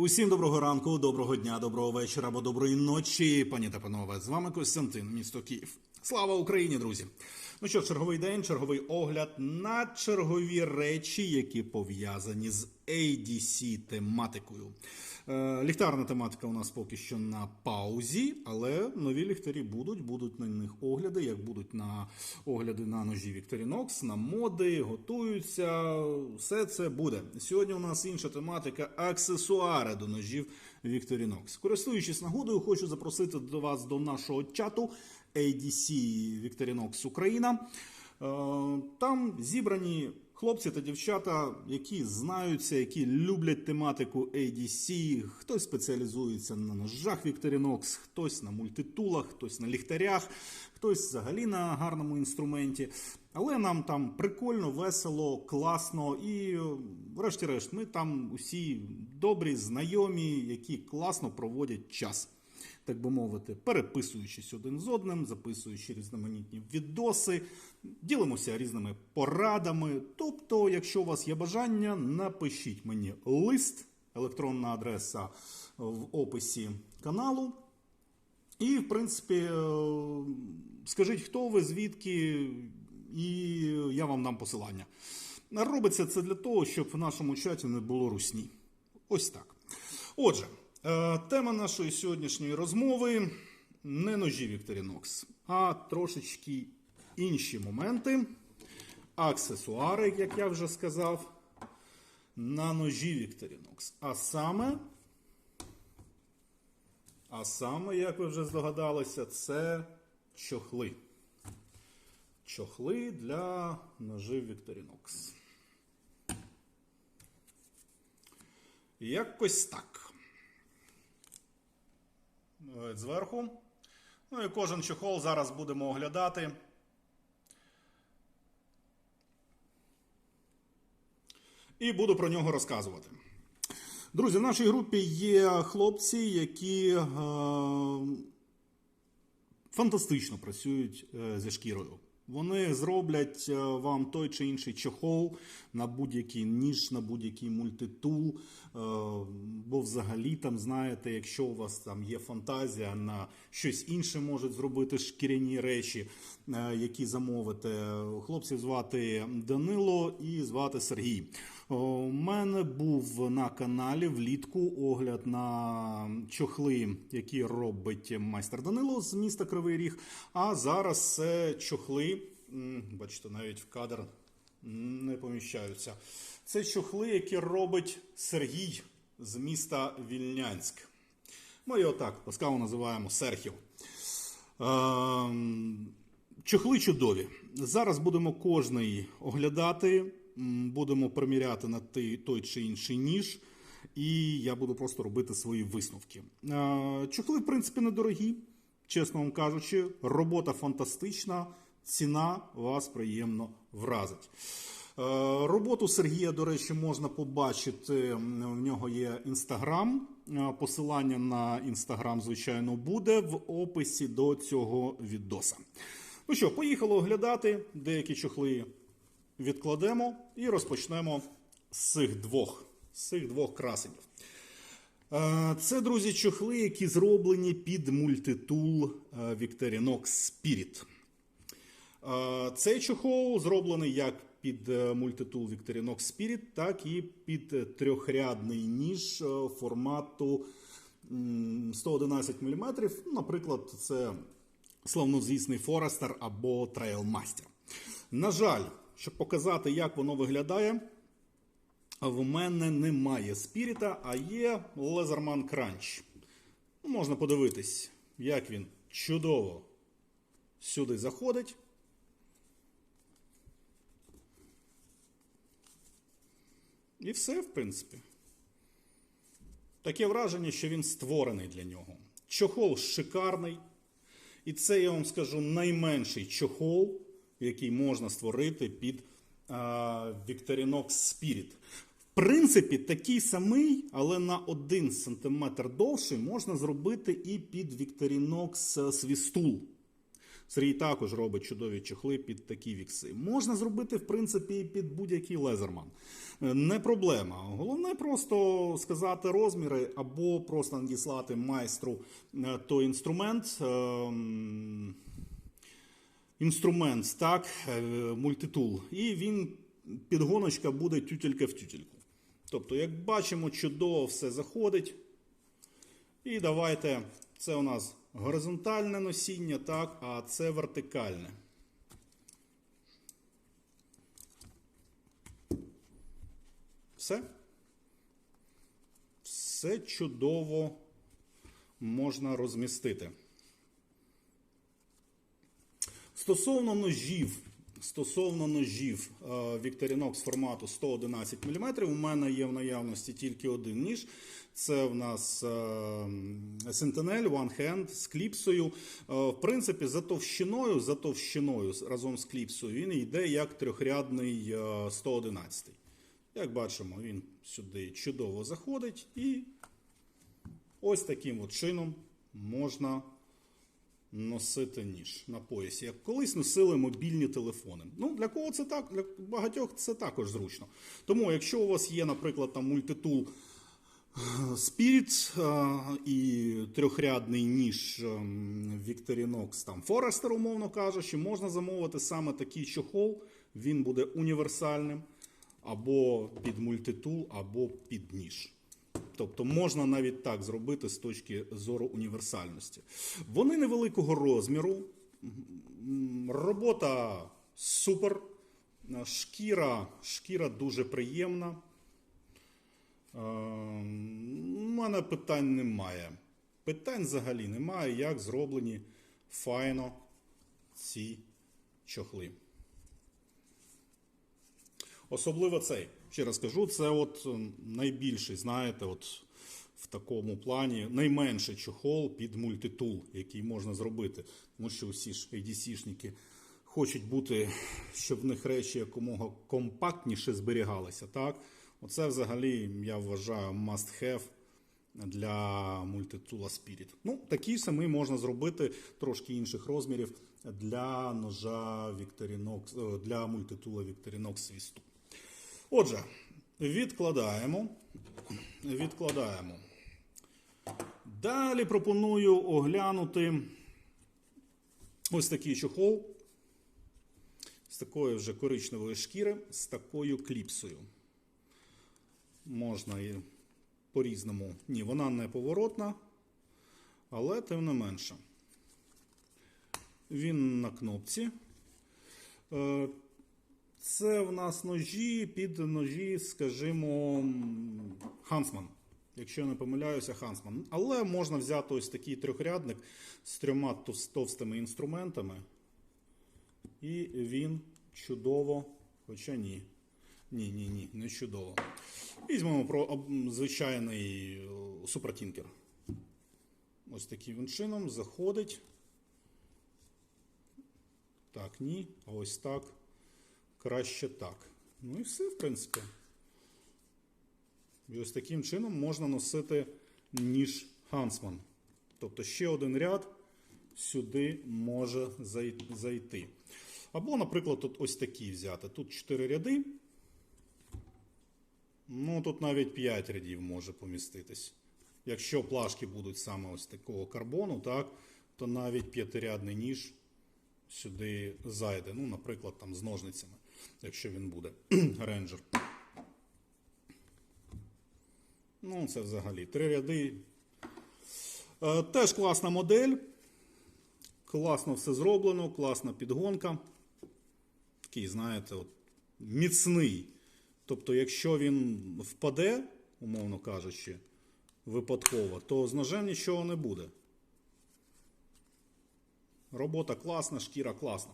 Усім доброго ранку, доброго дня, доброго вечора або доброї ночі, пані та панове. З вами Костянтин, місто Київ. Слава Україні, друзі! Ну що, черговий день, черговий огляд на чергові речі, які пов'язані з ADC тематикою. Е, Ліхтарна тематика у нас поки що на паузі, але нові ліхтарі будуть, будуть на них огляди, як будуть на огляди на ножі Victorinox, на моди, готуються. Все це буде. Сьогодні у нас інша тематика аксесуари до ножів Victorinox. Користуючись нагодою, хочу запросити до вас до нашого чату ADC Victorinox Україна. Е, Там зібрані хлопці та дівчата, які знаються, які люблять тематику ADC. Хтось спеціалізується на ножах Victorinox, хтось на мультитулах, хтось на ліхтарях, хтось взагалі на гарному інструменті. Але нам там прикольно, весело, класно і, врешті-решт, ми там усі добрі, знайомі, які класно проводять час так би мовити, переписуючись один з одним, записуючи різноманітні відоси, ділимося різними порадами. Тобто, якщо у вас є бажання, напишіть мені лист, електронна адреса в описі каналу. І, в принципі, е, скажіть, хто ви, звідки, і я вам дам посилання. Робиться це для того, щоб в нашому чаті не було русні. Ось так. Отже, тема нашої сьогоднішньої розмови не ножі Victorinox, а трошечки інші моменти, аксесуари, як я вже сказав, на ножі Victorinox. А саме, а саме, як ви вже здогадалися, це чохли. Чохли для ножів Victorinox. Якось так. Е, Зверху. Ну і кожен чохол зараз будемо оглядати. І буду про нього розказувати. Друзі, в нашій групі є хлопці, які е, фантастично працюють е, зі шкірою. Вони зроблять е, вам той чи інший чохол на будь-який ніж, на будь-який мультитул. е, Бо взагалі там, знаєте, якщо у вас там є фантазія на щось інше можуть зробити шкіряні речі, е, які замовите. Хлопців звати Данило і звати Сергій. У мене був на каналі влітку огляд на чохли, які робить майстер Данило з міста Кривий Ріг. А зараз це чохли, бачите, навіть в кадр не поміщаються. Це чохли, які робить Сергій з міста Вільнянськ. Ми його так ласкаво називаємо Серхів. Ем, Чохли чудові. Зараз будемо кожний оглядати, будемо приміряти на той, чи інший ніж, і я буду просто робити свої висновки. Чохли, в принципі, недорогі, чесно вам кажучи, робота фантастична, ціна вас приємно вразить. Роботу Сергія, до речі, можна побачити. В нього є інстаграм. Посилання на інстаграм, звичайно, буде в описі до цього відоса. Ну що, поїхали оглядати. Деякі чохли відкладемо і розпочнемо з цих двох, з цих двох красенів. Е, Це, друзі, чохли, які зроблені під мультитул е, Victorinox Spirit. Е, Цей чохол зроблений як під мультитул Victorinox Spirit, так і під трьохрядний ніж формату 111 мм. Наприклад, це славнозвісний Forester або Trailmaster. На жаль, щоб показати, як воно виглядає, в мене немає спіріта, а є Лезерман Crunch. Ну, Можна подивитись, як він чудово сюди заходить. І все, в принципі. Таке враження, що він створений для нього. Чохол шикарний. І це, я вам скажу, найменший чохол, який можна створити під Victorinox Spirit. В принципі, такий самий, але на 1 см довший можна зробити і під Victorinox Свістул. Сергій також робить чудові чохли під такі вікси. Можна зробити, в принципі, і під будь-який лезерман. Е, Не проблема. Головне просто сказати розміри або просто надіслати майстру е, той інструмент. Інструмент, так, е, мультитул, і він підгоночка буде тютелька в тютельку. Тобто, як бачимо, чудово все заходить. І давайте, це у нас горизонтальне носіння, так, а це вертикальне. Все. Все чудово можна розмістити. Стосовно ножів, стосовно ножів е, Victorinox формату 111 мм, у мене є в наявності тільки один ніж. Це в нас е, Sentinel One Hand з кліпсою. Е, В принципі, за товщиною, за товщиною разом з кліпсою він йде як трьохрядний е, 111. Як бачимо, він сюди чудово заходить і ось таким от чином можна носити ніж на поясі, як колись носили мобільні телефони. Ну, для кого це так? Для багатьох це також зручно. Тому, якщо у вас є, наприклад, там мультитул е, Spirit е, і трьохрядний ніж ем, Victorinox там Forester, умовно кажучи, можна замовити саме такий чохол. Він буде універсальним або під мультитул, або під ніж. Тобто можна навіть так зробити з точки зору універсальності. Вони невеликого розміру, робота супер, шкіра, шкіра дуже приємна. Е, У мене питань немає. Питань взагалі немає, як зроблені файно ці чохли. Особливо цей. Ще раз кажу, це от найбільший, знаєте, от в такому плані найменший чохол під мультитул, який можна зробити. Тому що усі ж ADC-шники хочуть бути, щоб в них речі якомога компактніше зберігалися. Так? Оце взагалі, я вважаю, must have для мультитула Spirit. Ну, такий самий можна зробити трошки інших розмірів для ножа Victorinox, е, для мультитула Victorinox Свісту. Отже, відкладаємо. Відкладаємо. Далі пропоную оглянути ось такий чохол з такої вже коричневої шкіри, з такою кліпсою. Можна і по-різному. Ні, вона не поворотна, але тим не менше. Він на кнопці. Це в нас ножі під ножі, скажімо, Хансман. Якщо я не помиляюся, Хансман. Але можна взяти ось такий трьохрядник з трьома товстими інструментами. І він чудово, хоча ні. Ні, ні, ні, не чудово. Візьмемо про звичайний е, супротінкер. Ось таким чином заходить. Так, ні. А ось так. Краще так. Ну і все, в принципі. І ось таким чином можна носити ніж Хансман. Тобто ще один ряд сюди може зайти. Або, наприклад, тут ось такий взяти. Тут 4 ряди. Ну, тут навіть 5 рядів може поміститись. Якщо плашки будуть саме ось такого карбону, так, то навіть п'ятирядний ніж сюди зайде. Ну, наприклад, там з ножницями, якщо він буде рейнджер. Ну, це взагалі три ряди. Е, теж класна модель. Класно все зроблено, класна підгонка. Такий, знаєте, от, міцний. Тобто, якщо він впаде, умовно кажучи, випадково, то з ножем нічого не буде. Робота класна, шкіра класна.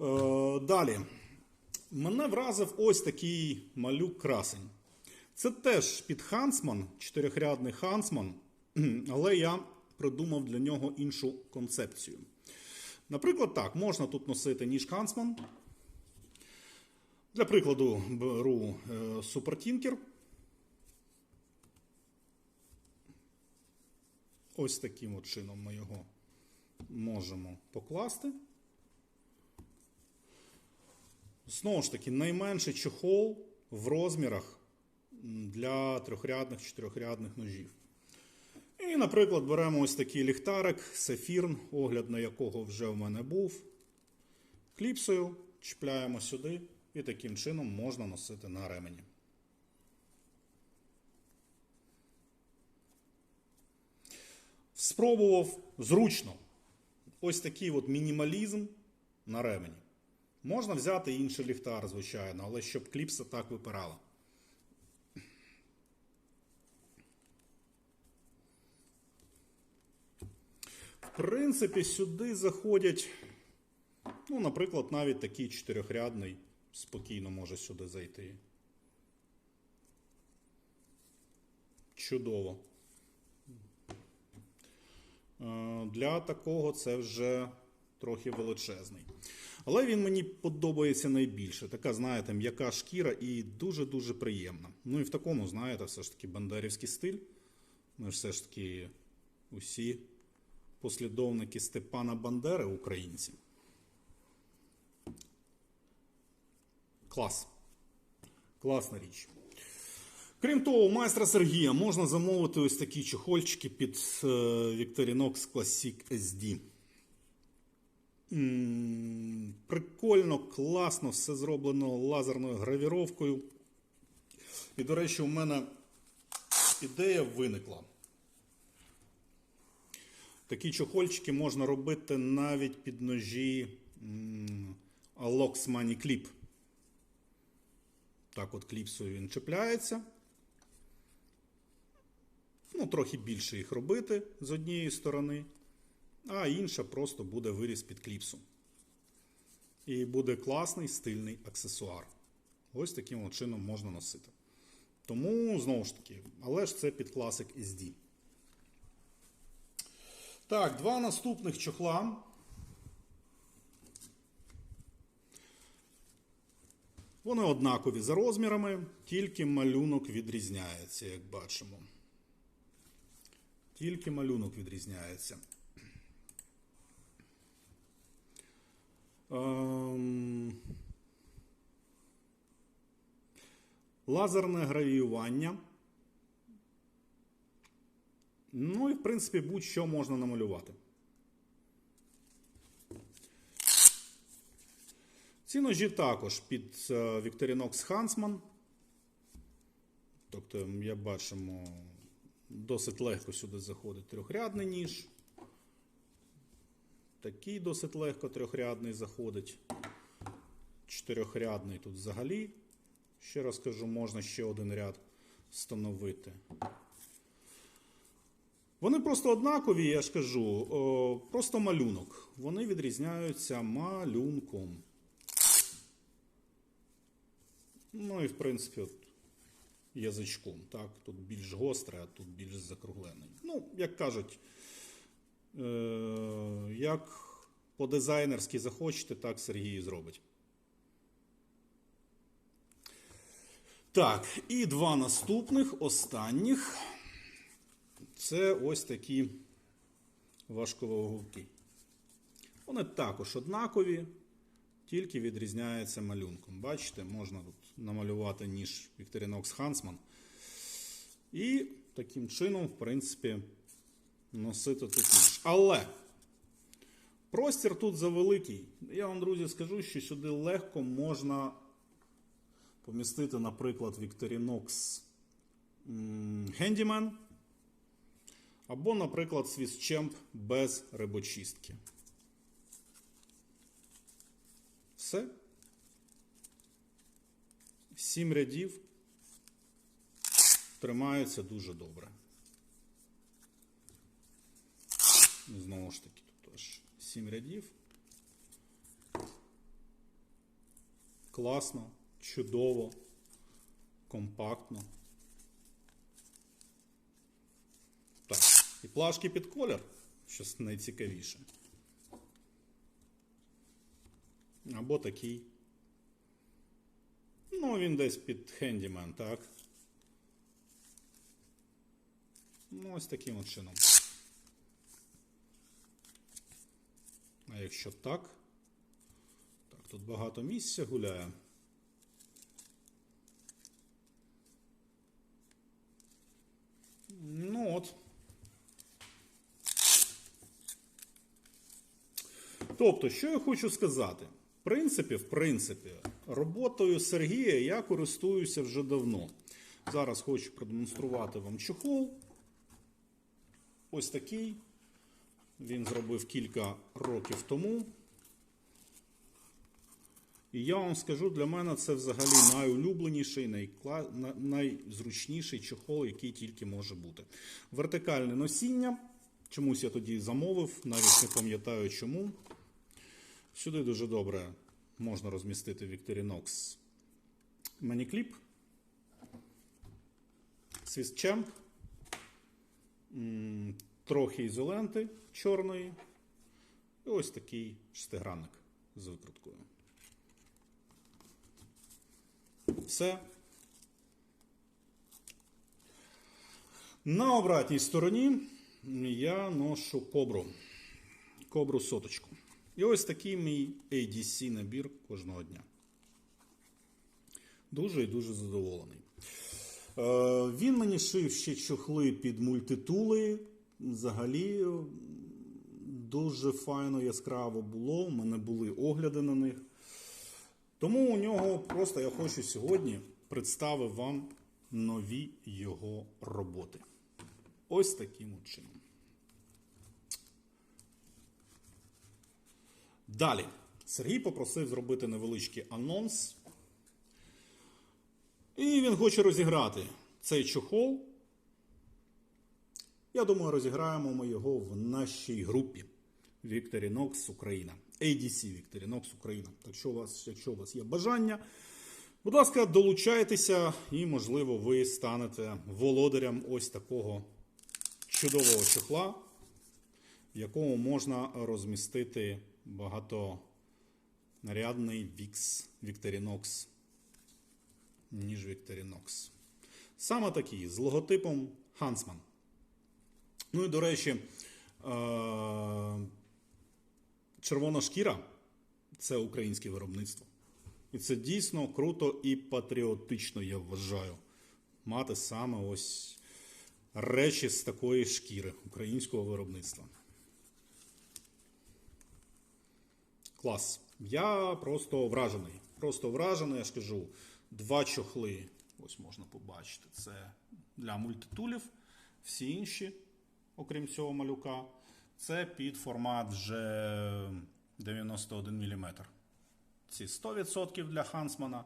Е, далі. Мене вразив ось такий малюк красень. Це теж під Хансман, чотирьохрядний Хансман, але я придумав для нього іншу концепцію. Наприклад, так, можна тут носити ніж Хансман. Для прикладу, беру е, супертінкер. Ось таким от чином ми його можемо покласти. Знову ж таки, найменший чохол в розмірах для трьохрядних, чотирьохрядних ножів. І, наприклад, беремо ось такий ліхтарик, сефірн, огляд на якого вже в мене був. Кліпсою чіпляємо сюди, і таким чином можна носити на ремені. Спробував зручно. Ось такий от мінімалізм на ремені. Можна взяти інший ліхтар, звичайно, але щоб кліпса так випирала. В принципі, сюди заходять, ну, наприклад, навіть такий чотирьохрядний спокійно може сюди зайти. Чудово. Е, Для такого це вже трохи величезний. Але він мені подобається найбільше. Така, знаєте, м'яка шкіра і дуже-дуже приємна. Ну і в такому, знаєте, все ж таки бандерівський стиль. Ми ж все ж таки усі послідовники Степана Бандери українці. Клас. Класна річ. Крім того, у майстра Сергія можна замовити ось такі чохольчики під е, Victorinox Classic SD. Прикольно, класно, все зроблено лазерною гравіровкою. І, до речі, у мене ідея виникла. Такі чохольчики можна робити навіть під ножі Alox Money Clip. Так от кліпсою він чіпляється. Ну, трохи більше їх робити з однієї сторони, а інша просто буде виріз під кліпсу. І буде класний стильний аксесуар. Ось таким от чином можна носити. Тому, знову ж таки, але ж це під Classic SD. Так, два наступних чохла. Вони однакові за розмірами, тільки малюнок відрізняється, як бачимо. Тільки малюнок відрізняється. Ем... Лазерне гравіювання. Ну і, в принципі, будь-що можна намалювати. Ці ножі також під е, Victorinox Huntsman. Тобто, як бачимо, досить легко сюди заходить трьохрядний ніж. Такий досить легко трьохрядний заходить. Чотирьохрядний тут взагалі. Ще раз кажу, можна ще один ряд встановити. Вони просто однакові, я ж кажу, просто малюнок. Вони відрізняються малюнком. Ну і в принципі, от, язичком. Так? Тут більш гостре, а тут більш закруглений. Ну, як кажуть, е- як по-дизайнерськи захочете, так Сергій і зробить. Так, і два наступних, останніх. Це ось такі важковаговки. Вони також однакові, тільки відрізняються малюнком. Бачите, можна тут намалювати ніж Victorinox Huntsman. І таким чином, в принципі, носити тут ніж. Але простір тут завеликий. Я вам, друзі, скажу, що сюди легко можна помістити, наприклад, Victorinox Handyman. Або, наприклад, свіщемп без рибочистки. Все. Сім рядів тримаються дуже добре. І Знову ж таки, тут теж сім рядів. Класно, чудово, компактно. Так, і плашки під колір, що найцікавіше. Або такий. Ну, він десь під хендімен, так? Ну, ось таким от чином. Якщо так. Так, тут багато місця гуляє. Ну от. Тобто, що я хочу сказати? В принципі, в принципі, роботою Сергія я користуюся вже давно. Зараз хочу продемонструвати вам чохол. Ось такий. Він зробив кілька років тому. І я вам скажу, для мене це взагалі найулюбленіший, найкла... найзручніший чохол, який тільки може бути. Вертикальне носіння. Чомусь я тоді замовив, навіть не пам'ятаю чому. Сюди дуже добре можна розмістити Victorinox Манікліп, свістчемп, м, трохи ізоленти чорної. І ось такий шестигранник з викруткою. Все. На обратній стороні я ношу кобру. Кобру соточку. І ось такий мій ADC набір кожного дня. Дуже і дуже задоволений. Е, він мені шив ще чохли під мультитули. Взагалі дуже файно яскраво було. У мене були огляди на них. Тому у нього просто я хочу сьогодні представити вам нові його роботи. Ось таким чином. Далі. Сергій попросив зробити невеличкий анонс. І він хоче розіграти цей чохол. Я думаю, розіграємо ми його в нашій групі Victorinox Україна. ADC Victorinox Україна. Так що у вас, якщо у вас є бажання, будь ласка, долучайтеся і, можливо, ви станете володарем ось такого чудового чохла, в якому можна розмістити багаторядний Vix Victorinox, ніж Victorinox. Саме такий з логотипом Huntsman. Ну і до речі, е, червона шкіра це українське виробництво. І це дійсно круто і патріотично, я вважаю, мати саме ось речі з такої шкіри українського виробництва. Клас. Я просто вражений. Просто вражений, я ж кажу, два чохли. Ось можна побачити. Це для мультитулів. Всі інші, окрім цього малюка, це під формат вже 91 мм. Ці 100% для Хансмана.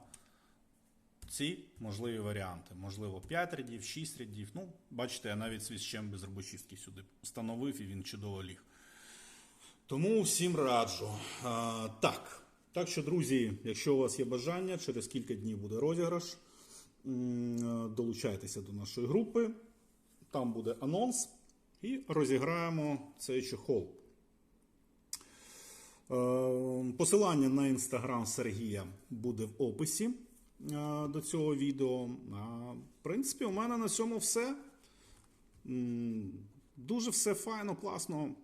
Ці можливі варіанти. Можливо, 5 рядів, 6 рядів. Ну, бачите, я навіть свіщем без робочистки сюди встановив і він чудово ліг. Тому всім раджу. А, так. Так що, друзі, якщо у вас є бажання, через кілька днів буде розіграш. Долучайтеся до нашої групи. Там буде анонс. І розіграємо цей чохол. Е, Посилання на інстаграм Сергія буде в описі е, до цього відео. А, В принципі, у мене на цьому все. Дуже все файно, класно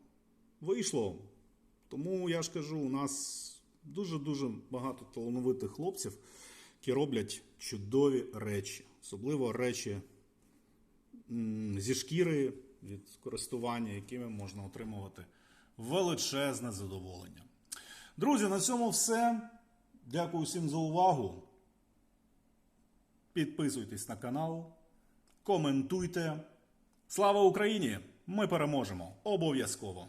вийшло. Тому я ж кажу, у нас дуже-дуже багато талановитих хлопців, які роблять чудові речі, особливо речі зі шкіри від користування, якими можна отримувати величезне задоволення. Друзі, на цьому все. Дякую всім за увагу. Підписуйтесь на канал, коментуйте. Слава Україні! Ми переможемо! Обов'язково!